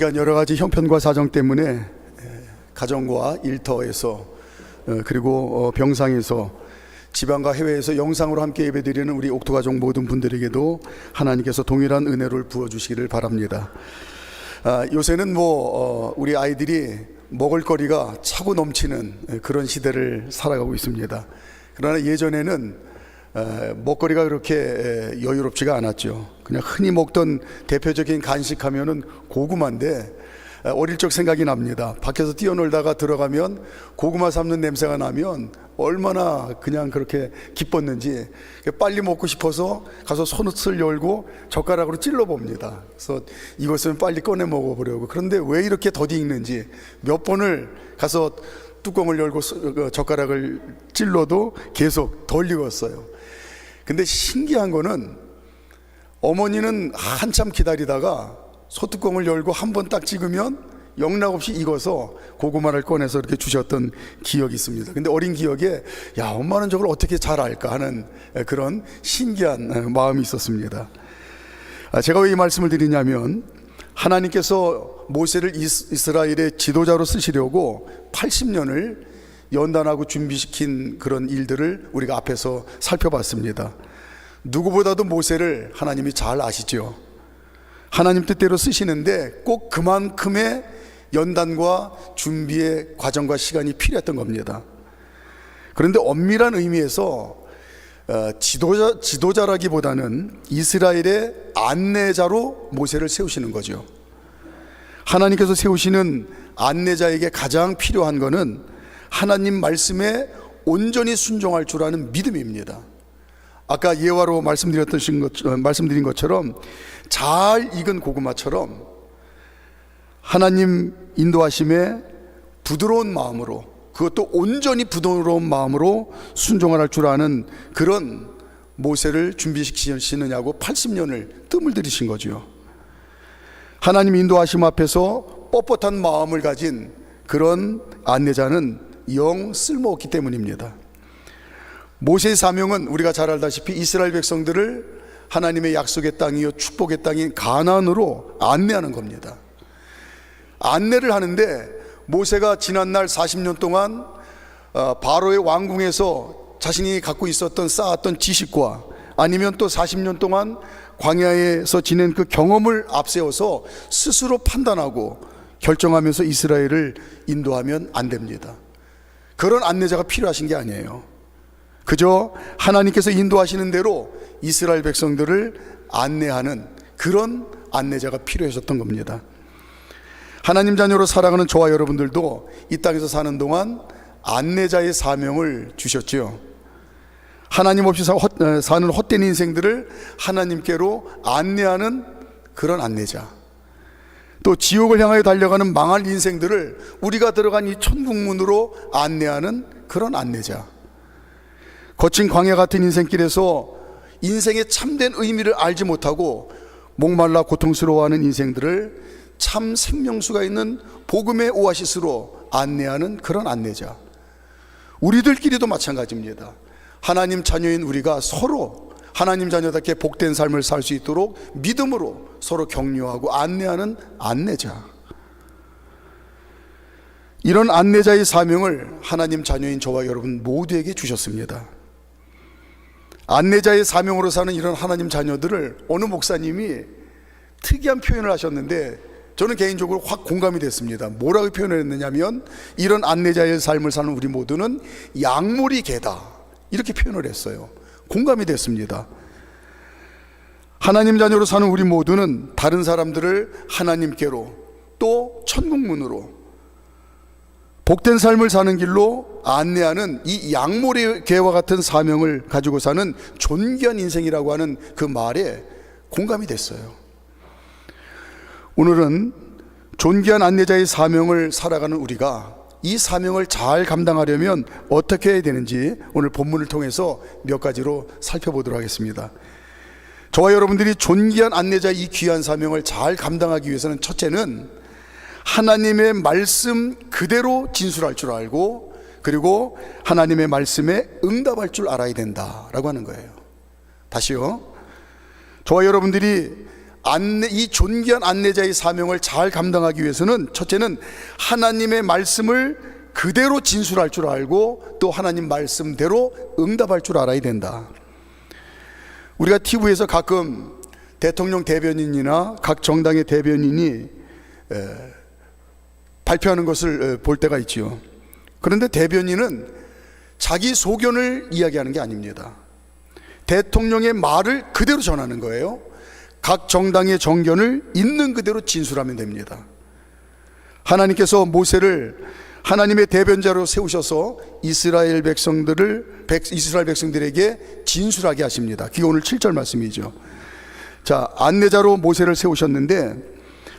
시간 여러 가지 형편과 사정 때문에 예, 가정과 일터에서 어, 그리고 어, 병상에서 지방과 해외에서 영상으로 함께 예배드리는 우리 옥토가족 모든 분들에게도 하나님께서 동일한 은혜를 부어 주시기를 바랍니다. 아, 요새는 뭐 어, 우리 아이들이 먹을거리가 차고 넘치는 예, 그런 시대를 살아가고 있습니다. 그러나 예전에는 에, 먹거리가 그렇게 에, 여유롭지가 않았죠. 그냥 흔히 먹던 대표적인 간식하면은 고구마인데 에, 어릴 적 생각이 납니다. 밖에서 뛰어놀다가 들어가면 고구마 삶는 냄새가 나면 얼마나 그냥 그렇게 기뻤는지 빨리 먹고 싶어서 가서 손을 열고 젓가락으로 찔러 봅니다. 그래서 이것은 빨리 꺼내 먹어보려고. 그런데 왜 이렇게 더디 익는지 몇 번을 가서 뚜껑을 열고 수- 그 젓가락을 찔러도 계속 덜 익었어요. 근데 신기한 거는 어머니는 한참 기다리다가 소뚜껑을 열고 한 번 딱 찍으면 영락 없이 익어서 고구마를 꺼내서 이렇게 주셨던 기억이 있습니다. 근데 어린 기억에 야 엄마는 저걸 어떻게 잘 알까 하는 그런 신기한 마음이 있었습니다. 아, 제가 왜 이 말씀을 드리냐면 하나님께서 모세를 이스- 이스라엘의 지도자로 쓰시려고 80년을 연단하고 준비시킨 그런 일들을 우리가 앞에서 살펴봤습니다. 누구보다도 모세를 하나님이 잘 아시죠. 하나님 뜻대로 쓰시는데 꼭 그만큼의 연단과 준비의 과정과 시간이 필요했던 겁니다. 그런데 엄밀한 의미에서 어, 지도자, 지도자라기보다는 이스라엘의 안내자로 모세를 세우시는 거죠. 하나님께서 세우시는 안내자에게 가장 필요한 것은 하나님 말씀에 온전히 순종할 줄 아는 믿음입니다. 아까 예화로 말씀드렸던 것, 어, 말씀드린 것처럼 잘 익은 고구마처럼 하나님 인도하심에 부드러운 마음으로 그것도 온전히 부드러운 마음으로 순종할 줄 아는 그런 모세를 준비시키시느냐고 80년을 뜸을 들이신 거죠. 하나님 인도하심 앞에서 뻣뻣한 마음을 가진 그런 안내자는 영 쓸모없기 때문입니다. 모세의 사명은 우리가 잘 알다시피 이스라엘 백성들을 하나님의 약속의 땅이요 축복의 땅인 가나안으로 안내하는 겁니다. 안내를 하는데 모세가 지난날 40년 동안 어, 바로의 왕궁에서 자신이 갖고 있었던 쌓았던 지식과 아니면 또 40년 동안 광야에서 지낸 그 경험을 앞세워서 스스로 판단하고 결정하면서 이스라엘을 인도하면 안 됩니다. 그런 안내자가 필요하신 게 아니에요. 그저 하나님께서 인도하시는 대로 이스라엘 백성들을 안내하는 그런 안내자가 필요하셨던 겁니다. 하나님 자녀로 살아가는 저와 여러분들도 이 땅에서 사는 동안 안내자의 사명을 주셨지요. 하나님 없이 어, 사는 헛된 인생들을 하나님께로 안내하는 그런 안내자. 또 지옥을 향하여 달려가는 망할 인생들을 우리가 들어간 이 천국문으로 안내하는 그런 안내자. 거친 광야 같은 인생길에서 인생의 참된 의미를 알지 못하고 목말라 고통스러워하는 인생들을 참 생명수가 있는 복음의 오아시스로 안내하는 그런 안내자. 우리들끼리도 마찬가지입니다. 하나님 자녀인 우리가 서로 하나님 자녀답게 복된 삶을 살 수 있도록 믿음으로 서로 격려하고 안내하는 안내자. 이런 안내자의 사명을 하나님 자녀인 저와 여러분 모두에게 주셨습니다. 안내자의 사명으로 사는 이런 하나님 자녀들을 어느 목사님이 특이한 표현을 하셨는데 저는 개인적으로 확 공감이 됐습니다. 뭐라고 표현을 했느냐면 이런 안내자의 삶을 사는 우리 모두는 양모리 개다. 이렇게 표현을 했어요. 공감이 됐습니다. 하나님 자녀로 사는 우리 모두는 다른 사람들을 하나님께로 또 천국문으로 복된 삶을 사는 길로 안내하는 이 양모리 개와 같은 사명을 가지고 사는 존귀한 인생이라고 하는 그 말에 공감이 됐어요. 오늘은 존귀한 안내자의 사명을 살아가는 우리가 이 사명을 잘 감당하려면 어떻게 해야 되는지 오늘 본문을 통해서 몇 가지로 살펴보도록 하겠습니다. 저와 여러분들이 존귀한 안내자 이 귀한 사명을 잘 감당하기 위해서는 첫째는 하나님의 말씀 그대로 진술할 줄 알고 그리고 하나님의 말씀에 응답할 줄 알아야 된다라고 하는 거예요. 다시요. 저와 여러분들이 안내, 이 존귀한 안내자의 사명을 잘 감당하기 위해서는 첫째는 하나님의 말씀을 그대로 진술할 줄 알고 또 하나님 말씀대로 응답할 줄 알아야 된다. 우리가 TV에서 가끔 대통령 대변인이나 각 정당의 대변인이 에, 발표하는 것을 에, 볼 때가 있지요. 그런데 대변인은 자기 소견을 이야기하는 게 아닙니다. 대통령의 말을 그대로 전하는 거예요. 각 정당의 정견을 있는 그대로 진술하면 됩니다. 하나님께서 모세를 하나님의 대변자로 세우셔서 이스라엘 백성들을 백, 이스라엘 백성들에게 진술하게 하십니다. 그게 오늘 7절 말씀이죠. 자, 안내자로 모세를 세우셨는데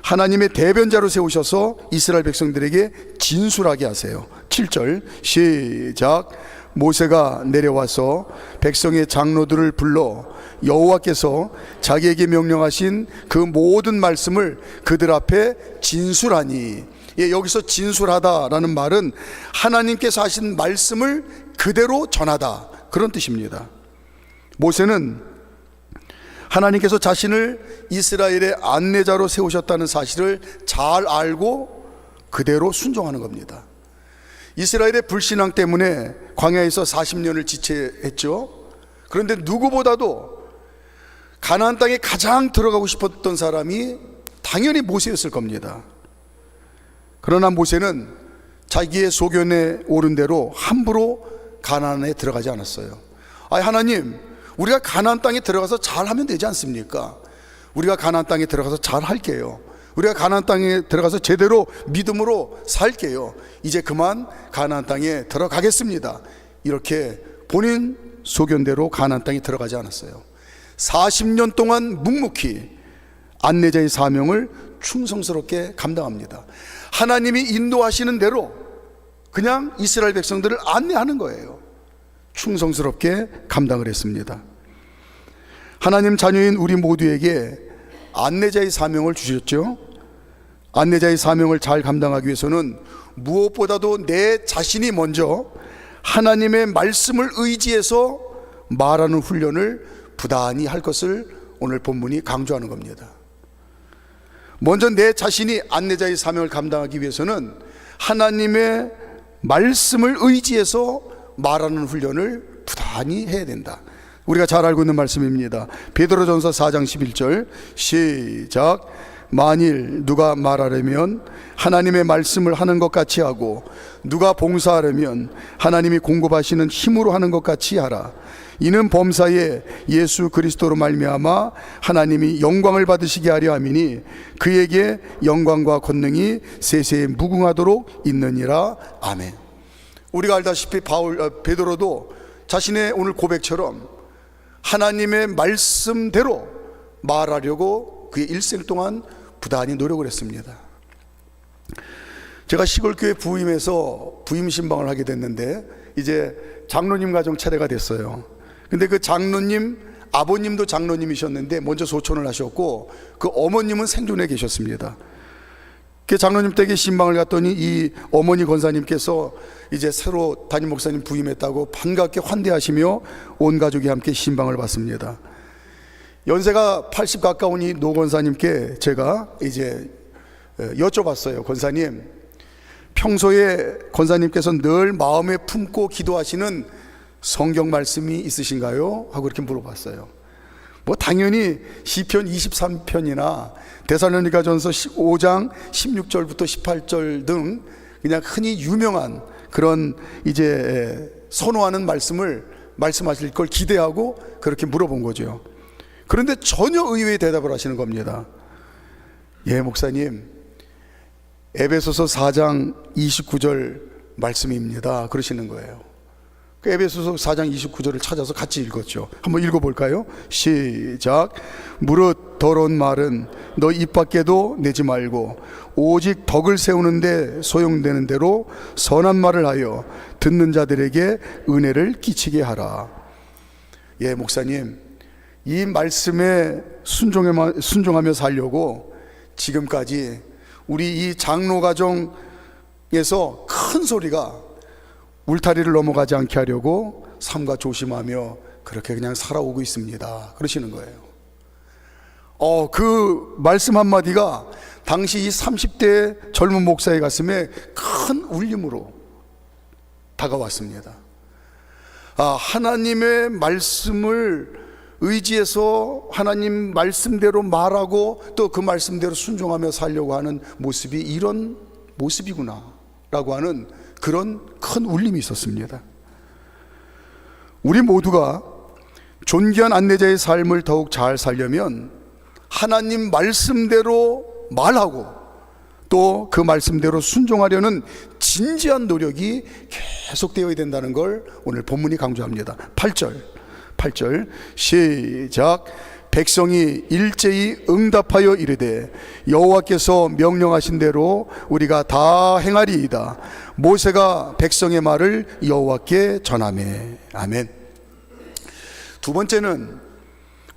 하나님의 대변자로 세우셔서 이스라엘 백성들에게 진술하게 하세요. 7절 시작 모세가 내려와서 백성의 장로들을 불러 여호와께서 자기에게 명령하신 그 모든 말씀을 그들 앞에 진술하니 예, 여기서 진술하다라는 말은 하나님께서 하신 말씀을 그대로 전하다 그런 뜻입니다. 모세는 하나님께서 자신을 이스라엘의 안내자로 세우셨다는 사실을 잘 알고 그대로 순종하는 겁니다. 이스라엘의 불신앙 때문에 광야에서 40년을 지체했죠. 그런데 누구보다도 가나안 땅에 가장 들어가고 싶었던 사람이 당연히 모세였을 겁니다. 그러나 모세는 자기의 소견에 오른 대로 함부로 가나안에 들어가지 않았어요. 아 하나님, 우리가 가나안 땅에 들어가서 잘하면 되지 않습니까? 우리가 가나안 땅에 들어가서 잘 할게요. 우리가 가나안 땅에 들어가서 제대로 믿음으로 살게요. 이제 그만 가나안 땅에 들어가겠습니다. 이렇게 본인 소견대로 가나안 땅에 들어가지 않았어요. 40년 동안 묵묵히 안내자의 사명을 충성스럽게 감당합니다. 하나님이 인도하시는 대로 그냥 이스라엘 백성들을 안내하는 거예요. 충성스럽게 감당을 했습니다. 하나님 자녀인 우리 모두에게 안내자의 사명을 주셨죠. 안내자의 사명을 잘 감당하기 위해서는 무엇보다도 내 자신이 먼저 하나님의 말씀을 의지해서 말하는 훈련을 부단히 할 것을 오늘 본문이 강조하는 겁니다. 먼저 내 자신이 안내자의 사명을 감당하기 위해서는 하나님의 말씀을 의지해서 말하는 훈련을 부단히 해야 된다. 우리가 잘 알고 있는 말씀입니다. 베드로전서 4장 11절 시작 만일 누가 말하려면 하나님의 말씀을 하는 것 같이 하고 누가 봉사하려면 하나님이 공급하시는 힘으로 하는 것 같이 하라. 이는 범사에 예수 그리스도로 말미암아 하나님이 영광을 받으시게 하려 함이니 그에게 영광과 권능이 세세에 무궁하도록 있느니라 아멘. 우리가 알다시피 바울 어, 베드로도 자신의 오늘 고백처럼 하나님의 말씀대로 말하려고 그의 일생 동안 부단히 노력을 했습니다. 제가 시골교회 부임해서 부임 신방을 하게 됐는데 이제 장로님 가정 차례가 됐어요. 근데 그 장로님 아버님도 장로님이셨는데 먼저 소천을 하셨고 그 어머님은 생존해 계셨습니다. 그 장로님 댁에 신방을 갔더니 이 어머니 권사님께서 이제 새로 담임 목사님 부임했다고 반갑게 환대하시며 온 가족이 함께 신방을 받습니다. 연세가 80 가까운 이 노 권사님께 제가 이제 어, 여쭤봤어요. 권사님, 평소에 권사님께서 늘 마음에 품고 기도하시는 성경 말씀이 있으신가요? 하고 이렇게 물어봤어요. 뭐 당연히 시편 23편이나 데살로니가전서 5장 16절부터 18절 등 그냥 흔히 유명한 그런 이제 선호하는 말씀을 말씀하실 걸 기대하고 그렇게 물어본 거죠. 그런데 전혀 의외의 대답을 하시는 겁니다. 예, 목사님. 에베소서 4장 29절 말씀입니다. 그러시는 거예요. 그 에베소서 4장 29절을 찾아서 같이 읽었죠. 한번 읽어볼까요? 시작. 무릇 더러운 말은 너 입 밖에도 내지 말고 오직 덕을 세우는데 소용되는 대로 선한 말을 하여 듣는 자들에게 은혜를 끼치게 하라. 예, 목사님. 이 말씀에 순종하며 살려고 지금까지 우리 이 장로 가정에서 큰 소리가 울타리를 넘어가지 않게 하려고 삼가 조심하며 그렇게 그냥 살아오고 있습니다. 그러시는 거예요. 어, 그 말씀 한마디가 당시 이 30대 젊은 목사의 가슴에 큰 울림으로 다가왔습니다. 아, 하나님의 말씀을 의지해서 하나님 말씀대로 말하고 또 그 말씀대로 순종하며 살려고 하는 모습이 이런 모습이구나 라고 하는 그런 큰 울림이 있었습니다. 우리 모두가 존귀한 안내자의 삶을 더욱 잘 살려면 하나님 말씀대로 말하고 또 그 말씀대로 순종하려는 진지한 노력이 계속되어야 된다는 걸 오늘 본문이 강조합니다. 8절. 8절. 시작. 백성이 일제히 응답하여 이르되 여호와께서 명령하신 대로 우리가 다 행하리이다. 모세가 백성의 말을 여호와께 전하매. 아멘. 두 번째는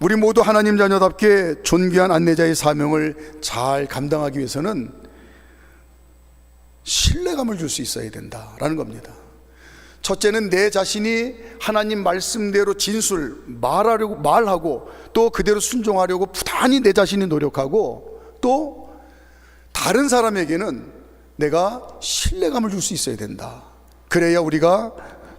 우리 모두 하나님 자녀답게 존귀한 안내자의 사명을 잘 감당하기 위해서는 신뢰감을 줄 수 있어야 된다라는 겁니다. 첫째는 내 자신이 하나님 말씀대로 진술 말하려고 말하고 또 그대로 순종하려고 부단히 내 자신이 노력하고 또 다른 사람에게는 내가 신뢰감을 줄 수 있어야 된다. 그래야 우리가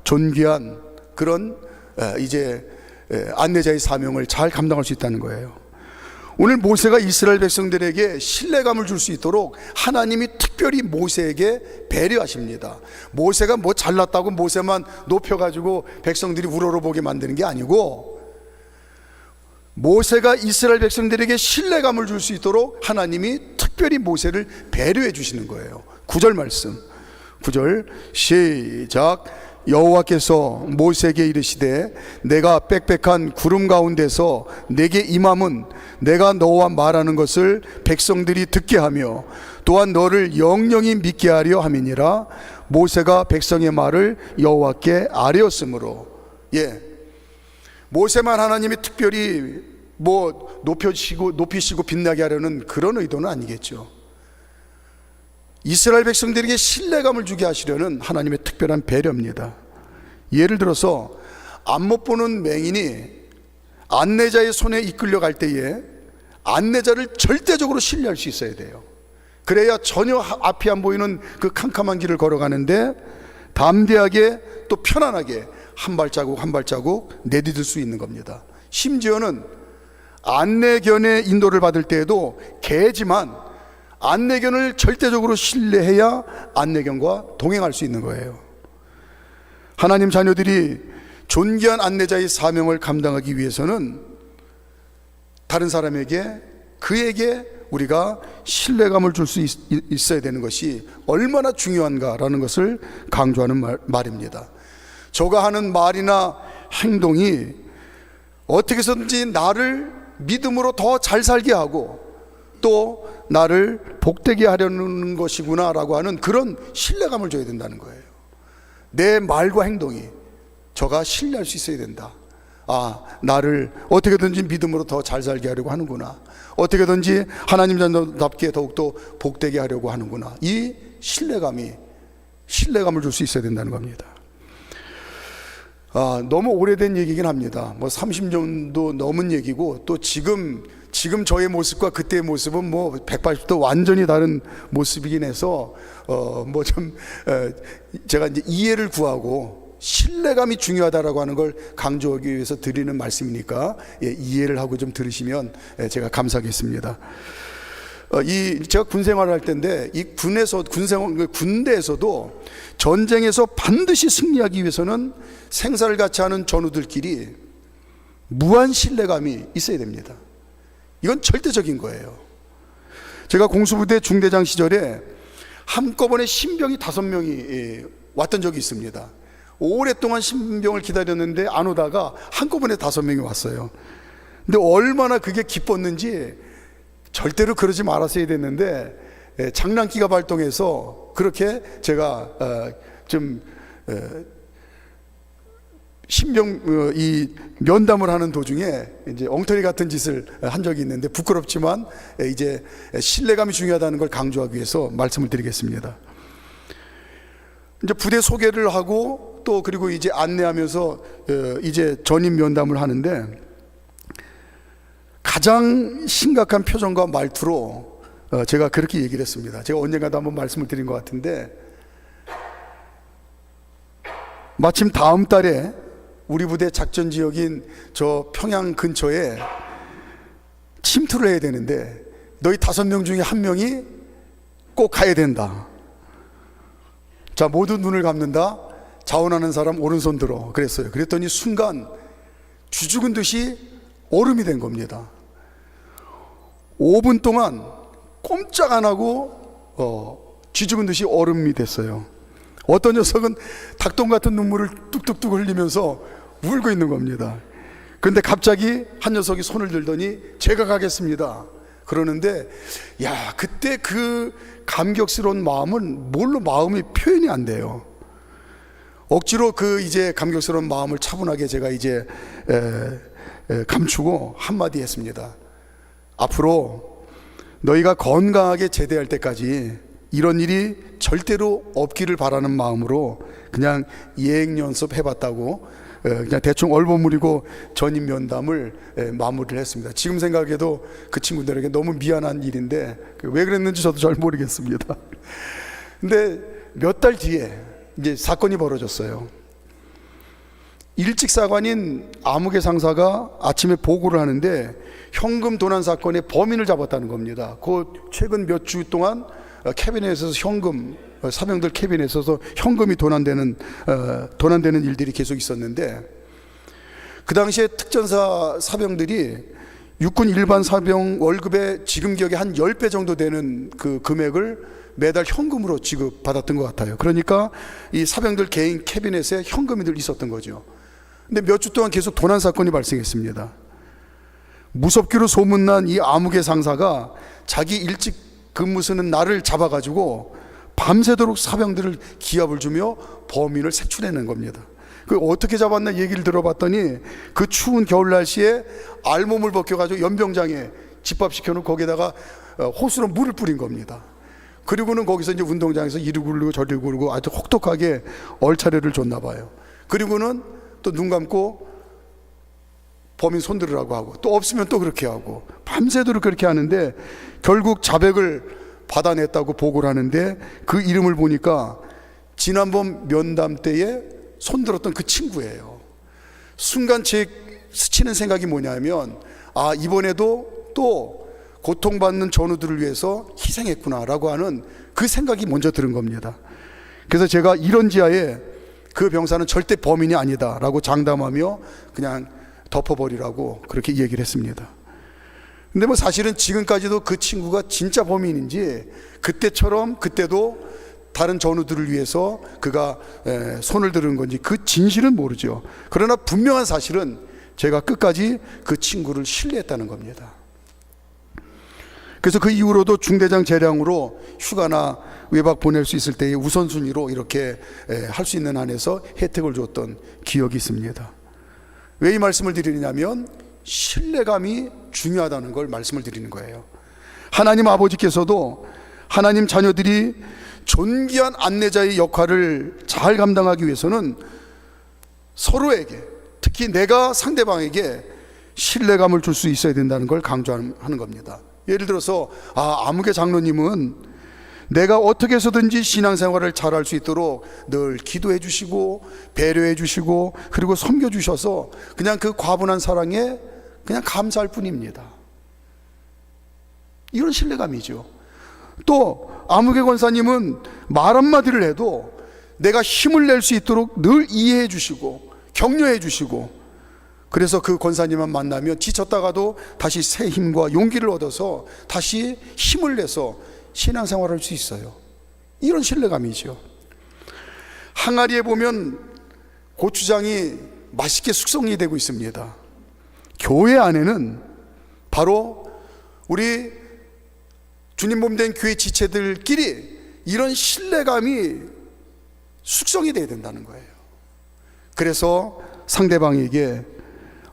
존귀한 그런 에, 이제 에, 안내자의 사명을 잘 감당할 수 있다는 거예요. 오늘 모세가 이스라엘 백성들에게 신뢰감을 줄 수 있도록 하나님이 특별히 모세에게 배려하십니다. 모세가 뭐 잘났다고 모세만 높여가지고 백성들이 우러러보게 만드는 게 아니고 모세가 이스라엘 백성들에게 신뢰감을 줄 수 있도록 하나님이 특별히 모세를 배려해 주시는 거예요. 구절 말씀. 구절 시작. 여호와께서 모세에게 이르시되 내가 빽빽한 구름 가운데서 내게 임함은 내가 너와 말하는 것을 백성들이 듣게 하며 또한 너를 영영히 믿게 하려 함이니라. 모세가 백성의 말을 여호와께 아뢰었으므로. 예. 모세만 하나님이 특별히 뭐 높여시고 높이시고 빛나게 하려는 그런 의도는 아니겠죠. 이스라엘 백성들에게 신뢰감을 주게 하시려는 하나님의 특별한 배려입니다. 예를 들어서 안 못 보는 맹인이 안내자의 손에 이끌려 갈 때에 안내자를 절대적으로 신뢰할 수 있어야 돼요. 그래야 전혀 앞이 안 보이는 그 캄캄한 길을 걸어가는데 담대하게 또 편안하게 한 발자국 한 발자국 내디딜 수 있는 겁니다. 심지어는 안내견의 인도를 받을 때에도 개지만 안내견을 절대적으로 신뢰해야 안내견과 동행할 수 있는 거예요. 하나님 자녀들이 존귀한 안내자의 사명을 감당하기 위해서는 다른 사람에게 그에게 우리가 신뢰감을 줄 수 있어야 되는 것이 얼마나 중요한가라는 것을 강조하는 말, 말입니다. 저가 하는 말이나 행동이 어떻게 해서든지 나를 믿음으로 더 잘 살게 하고 또 나를 복되게 하려는 것이구나라고 하는 그런 신뢰감을 줘야 된다는 거예요. 내 말과 행동이 저가 신뢰할 수 있어야 된다. 아, 나를 어떻게든지 믿음으로 더 잘 살게 하려고 하는구나. 어떻게든지 하나님 자녀답게 더욱더 복되게 하려고 하는구나. 이 신뢰감이, 신뢰감을 줄 수 있어야 된다는 겁니다. 아, 너무 오래된 얘기긴 합니다. 뭐 30년도 넘은 얘기고 또 지금 지금 저의 모습과 그때의 모습은 뭐 180도 완전히 다른 모습이긴 해서 어 뭐 좀 제가 이제 이해를 구하고 신뢰감이 중요하다라고 하는 걸 강조하기 위해서 드리는 말씀이니까 예, 이해를 하고 좀 들으시면 예, 제가 감사하겠습니다. 어, 이 제가 군 생활을 할 때인데 이 군에서 군 생활 군대에서도 전쟁에서 반드시 승리하기 위해서는 생사를 같이 하는 전우들끼리 무한 신뢰감이 있어야 됩니다. 이건 절대적인 거예요. 제가 공수부대 중대장 시절에 한꺼번에 신병이 다섯 명이 예, 왔던 적이 있습니다. 오랫동안 신병을 기다렸는데 안 오다가 한꺼번에 다섯 명이 왔어요. 근데 얼마나 그게 기뻤는지 절대로 그러지 말았어야 됐는데 예, 장난기가 발동해서 그렇게 제가 어, 좀 신병 어, 이 면담을 하는 도중에 이제 엉터리 같은 짓을 한 적이 있는데 부끄럽지만 이제 신뢰감이 중요하다는 걸 강조하기 위해서 말씀을 드리겠습니다. 이제 부대 소개를 하고 또 그리고 이제 안내하면서 어, 이제 전임 면담을 하는데 가장 심각한 표정과 말투로 어, 제가 그렇게 얘기를 했습니다. 제가 언젠가도 한번 말씀을 드린 것 같은데 마침 다음 달에 우리 부대 작전 지역인 저 평양 근처에 침투를 해야 되는데 너희 다섯 명 중에 한 명이 꼭 가야 된다. 자, 모두 눈을 감는다. 자원하는 사람 오른손 들어. 그랬어요. 그랬더니 순간 쥐죽은 듯이 얼음이 된 겁니다. 5분 동안 꼼짝 안 하고 어, 쥐죽은 듯이 얼음이 됐어요. 어떤 녀석은 닭똥 같은 눈물을 뚝뚝뚝 흘리면서 울고 있는 겁니다. 그런데 갑자기 한 녀석이 손을 들더니 제가 가겠습니다. 그러는데 야 그때 그 감격스러운 마음은 뭘로 마음이 표현이 안 돼요. 억지로 그 이제 감격스러운 마음을 차분하게 제가 이제 에, 에, 감추고 한마디 했습니다. 앞으로 너희가 건강하게 제대할 때까지 이런 일이 절대로 없기를 바라는 마음으로 그냥 예행 연습 해 봤다고 에, 그냥 대충 얼버무리고 전임 면담을 에, 마무리를 했습니다. 지금 생각해도 그 친구들에게 너무 미안한 일인데 그왜 그랬는지 저도 잘 모르겠습니다. 근데 몇 달 뒤에 이제 사건이 벌어졌어요. 일찍 사관인 아무개 상사가 아침에 보고를 하는데 현금 도난 사건의 범인을 잡았다는 겁니다. 그 최근 몇 주 동안 어, 캐비넷에서 현금 어, 사병들 캐비넷에서 현금이 도난되는 어, 도난되는 일들이 계속 있었는데 그 당시에 특전사 사병들이 육군 일반 사병 월급의 지금 기억에 한 10배 정도 되는 그 금액을 매달 현금으로 지급받았던 것 같아요. 그러니까 이 사병들 개인 캐비넷에 현금이 늘 있었던 거죠. 근데 몇 주 동안 계속 도난 사건이 발생했습니다. 무섭기로 소문난 이 아무개 상사가 자기 일찍 근무 쓰는 날을 잡아가지고 밤새도록 사병들을 기합을 주며 범인을 색출해낸 겁니다. 그 어떻게 잡았나 얘기를 들어봤더니 그 추운 겨울 날씨에 알몸을 벗겨가지고 연병장에 집합시켜놓고 거기다가 어, 호수로 물을 뿌린 겁니다. 그리고는 거기서 이제 운동장에서 이리 굴르고 저리 굴르고 아주 혹독하게 얼차례를 줬나 봐요. 그리고는 또 눈 감고 범인 손들으라고 하고 또 없으면 또 그렇게 하고 밤새도록 그렇게 하는데 결국 자백을 받아냈다고 보고를 하는데 그 이름을 보니까 지난번 면담 때에 손들었던 그 친구예요. 순간 제 스치는 생각이 뭐냐면 아 이번에도 또 고통받는 전우들을 위해서 희생했구나라고 하는 그 생각이 먼저 들은 겁니다. 그래서 제가 이런 지하에 그 병사는 절대 범인이 아니다라고 장담하며 그냥 덮어버리라고 그렇게 얘기를 했습니다. 근데 뭐 사실은 지금까지도 그 친구가 진짜 범인인지 그때처럼 그때도 다른 전우들을 위해서 그가 에, 손을 들은 건지 그 진실은 모르죠. 그러나 분명한 사실은 제가 끝까지 그 친구를 신뢰했다는 겁니다. 그래서 그 이후로도 중대장 재량으로 휴가나 외박 보낼 수 있을 때에 우선순위로 이렇게 할 수 있는 한에서 혜택을 줬던 기억이 있습니다. 왜 이 말씀을 드리냐면 신뢰감이 중요하다는 걸 말씀을 드리는 거예요. 하나님 아버지께서도 하나님 자녀들이 존귀한 안내자의 역할을 잘 감당하기 위해서는 서로에게 특히 내가 상대방에게 신뢰감을 줄 수 있어야 된다는 걸 강조하는 겁니다. 예를 들어서 아 아무개 장로님은 내가 어떻게 해서든지 신앙생활을 잘할 수 있도록 늘 기도해 주시고 배려해 주시고 그리고 섬겨 주셔서 그냥 그 과분한 사랑에 그냥 감사할 뿐입니다. 이런 신뢰감이죠. 또 아무개 권사님은 말 한마디를 해도 내가 힘을 낼 수 있도록 늘 이해해 주시고 격려해 주시고 그래서 그 권사님만 만나면 지쳤다가도 다시 새 힘과 용기를 얻어서 다시 힘을 내서 신앙생활을 할수 있어요. 이런 신뢰감이죠. 항아리에 보면 고추장이 맛있게 숙성이 되고 있습니다. 교회 안에는 바로 우리 주님 몸된 교회 지체들끼리 이런 신뢰감이 숙성이 돼야 된다는 거예요. 그래서 상대방에게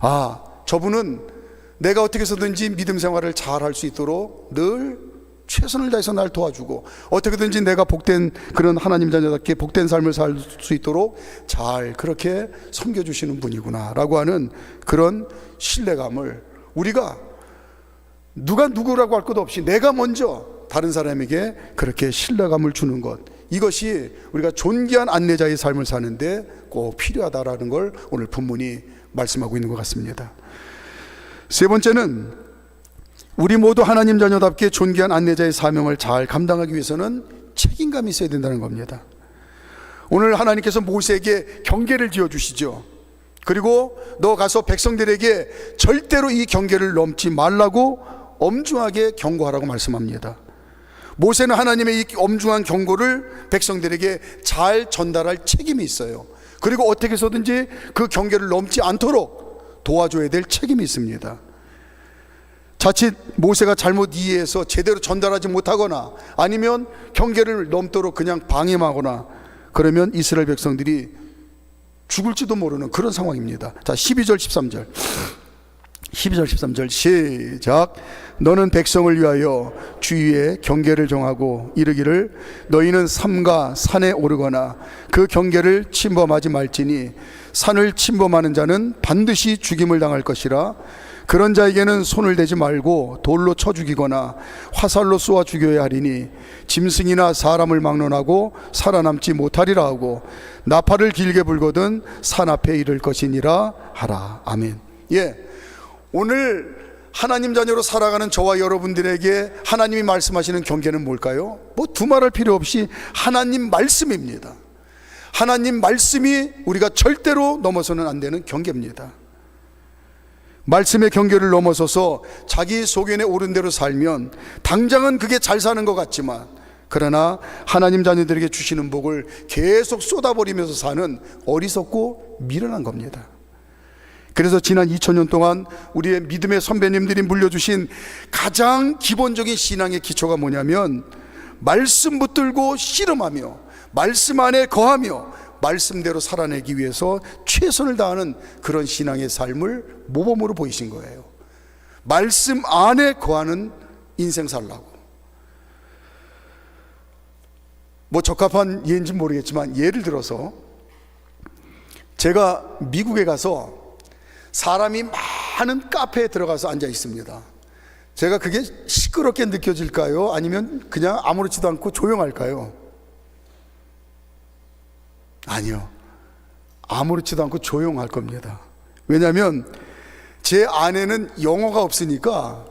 아, 저분은 내가 어떻게 해서든지 믿음 생활을 잘 할 수 있도록 늘 최선을 다해서 날 도와주고 어떻게든지 내가 복된 그런 하나님 자녀답게 복된 삶을 살 수 있도록 잘 그렇게 섬겨주시는 분이구나라고 하는 그런 신뢰감을 우리가 누가 누구라고 할 것도 없이 내가 먼저 다른 사람에게 그렇게 신뢰감을 주는 것 이것이 우리가 존귀한 안내자의 삶을 사는데 꼭 필요하다라는 걸 오늘 본문이 말씀하고 있는 것 같습니다. 세 번째는 우리 모두 하나님 자녀답게 존귀한 안내자의 사명을 잘 감당하기 위해서는 책임감이 있어야 된다는 겁니다. 오늘 하나님께서 모세에게 경계를 지어 주시죠. 그리고 너 가서 백성들에게 절대로 이 경계를 넘지 말라고 엄중하게 경고하라고 말씀합니다. 모세는 하나님의 이 엄중한 경고를 백성들에게 잘 전달할 책임이 있어요. 그리고 어떻게 해서든지 그 경계를 넘지 않도록 도와줘야 될 책임이 있습니다. 자칫 모세가 잘못 이해해서 제대로 전달하지 못하거나 아니면 경계를 넘도록 그냥 방임하거나 그러면 이스라엘 백성들이 죽을지도 모르는 그런 상황입니다. 자, 12절 13절. 12절 13절 시작 너는 백성을 위하여 주위에 경계를 정하고 이르기를 너희는 삼가 산에 오르거나 그 경계를 침범하지 말지니 산을 침범하는 자는 반드시 죽임을 당할 것이라 그런 자에게는 손을 대지 말고 돌로 쳐 죽이거나 화살로 쏘아 죽여야 하리니 짐승이나 사람을 막론하고 살아남지 못하리라 하고 나팔을 길게 불거든 산 앞에 이를 것이니라 하라 아멘 예 오늘 하나님 자녀로 살아가는 저와 여러분들에게 하나님이 말씀하시는 경계는 뭘까요? 뭐 두말할 필요 없이 하나님 말씀입니다. 하나님 말씀이 우리가 절대로 넘어서는 안 되는 경계입니다. 말씀의 경계를 넘어서서 자기 소견에 오른 대로 살면 당장은 그게 잘 사는 것 같지만 그러나 하나님 자녀들에게 주시는 복을 계속 쏟아버리면서 사는 어리석고 미련한 겁니다. 그래서 지난 2000년 동안 우리의 믿음의 선배님들이 물려주신 가장 기본적인 신앙의 기초가 뭐냐면 말씀 붙들고 씨름하며 말씀 안에 거하며 말씀대로 살아내기 위해서 최선을 다하는 그런 신앙의 삶을 모범으로 보이신 거예요. 말씀 안에 거하는 인생 살라고. 뭐 적합한 예인지 모르겠지만 예를 들어서 제가 미국에 가서 사람이 많은 카페에 들어가서 앉아 있습니다. 제가 그게 시끄럽게 느껴질까요? 아니면 그냥 아무렇지도 않고 조용할까요? 아니요. 아무렇지도 않고 조용할 겁니다. 왜냐하면 제 안에는 영어가 없으니까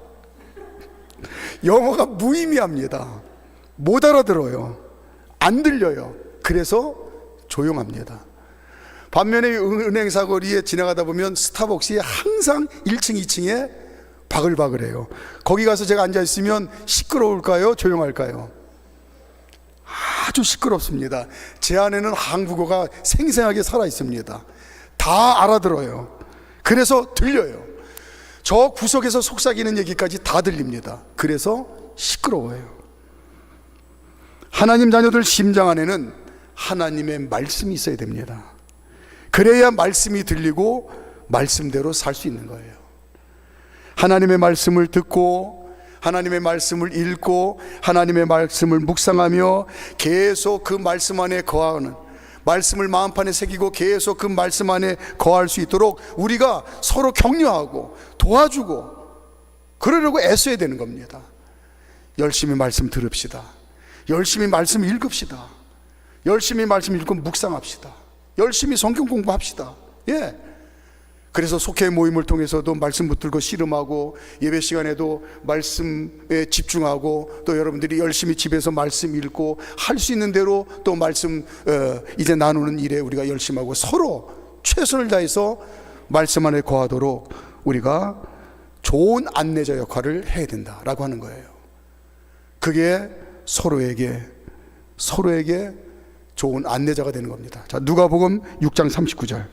영어가 무의미합니다. 못 알아들어요. 안 들려요. 그래서 조용합니다. 반면에 은행 사거리에 지나가다 보면 스타벅스에 항상 1층, 2층에 바글바글해요. 거기 가서 제가 앉아 있으면 시끄러울까요? 조용할까요? 아주 시끄럽습니다. 제 안에는 한국어가 생생하게 살아 있습니다. 다 알아들어요. 그래서 들려요. 저 구석에서 속삭이는 얘기까지 다 들립니다. 그래서 시끄러워요. 하나님 자녀들 심장 안에는 하나님의 말씀이 있어야 됩니다. 그래야 말씀이 들리고 말씀대로 살 수 있는 거예요. 하나님의 말씀을 듣고 하나님의 말씀을 읽고 하나님의 말씀을 묵상하며 계속 그 말씀 안에 거하는 말씀을 마음판에 새기고 계속 그 말씀 안에 거할 수 있도록 우리가 서로 격려하고 도와주고 그러려고 애써야 되는 겁니다. 열심히 말씀 들읍시다. 열심히 말씀 읽읍시다. 열심히 말씀 읽고 묵상합시다. 열심히 성경 공부합시다. 예. 그래서 속회 모임을 통해서도 말씀 붙들고 씨름하고 예배 시간에도 말씀에 집중하고 또 여러분들이 열심히 집에서 말씀 읽고 할 수 있는 대로 또 말씀 어, 이제 나누는 일에 우리가 열심히 하고 서로 최선을 다해서 말씀 안에 거하도록 우리가 좋은 안내자 역할을 해야 된다라고 하는 거예요. 그게 서로에게 서로에게 좋은 안내자가 되는 겁니다. 자, 누가복음 6장 39절.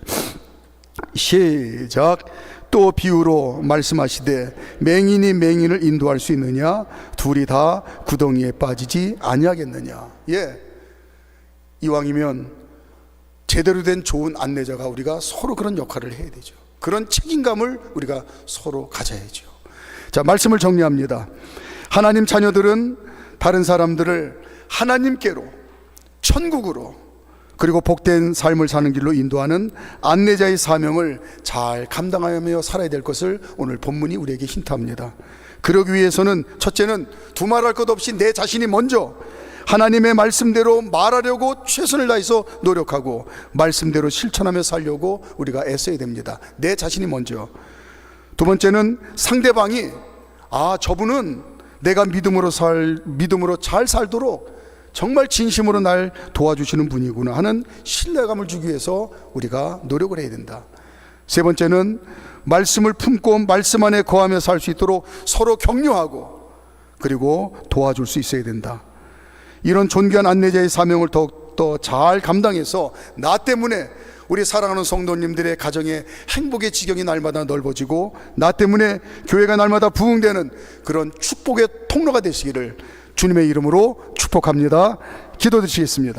시작. 또 비유로 말씀하시되 맹인이 맹인을 인도할 수 있느냐? 둘이 다 구덩이에 빠지지 아니하겠느냐? 예. 이왕이면 제대로 된 좋은 안내자가 우리가 서로 그런 역할을 해야 되죠. 그런 책임감을 우리가 서로 가져야죠. 자, 말씀을 정리합니다. 하나님 자녀들은 다른 사람들을 하나님께로 천국으로 그리고 복된 삶을 사는 길로 인도하는 안내자의 사명을 잘 감당하며 살아야 될 것을 오늘 본문이 우리에게 힌트합니다. 그러기 위해서는 첫째는 두말할 것 없이 내 자신이 먼저 하나님의 말씀대로 말하려고 최선을 다해서 노력하고 말씀대로 실천하며 살려고 우리가 애써야 됩니다. 내 자신이 먼저. 두 번째는 상대방이 아 저분은 내가 믿음으로 살 믿음으로 잘 살도록 정말 진심으로 날 도와주시는 분이구나 하는 신뢰감을 주기 위해서 우리가 노력을 해야 된다. 세 번째는 말씀을 품고 말씀 안에 거하며 살 수 있도록 서로 격려하고 그리고 도와줄 수 있어야 된다. 이런 존귀한 안내자의 사명을 더욱더 잘 감당해서 나 때문에 우리 사랑하는 성도님들의 가정의 행복의 지경이 날마다 넓어지고 나 때문에 교회가 날마다 부흥되는 그런 축복의 통로가 되시기를 주님의 이름으로 축복합니다. 기도 드리겠습니다.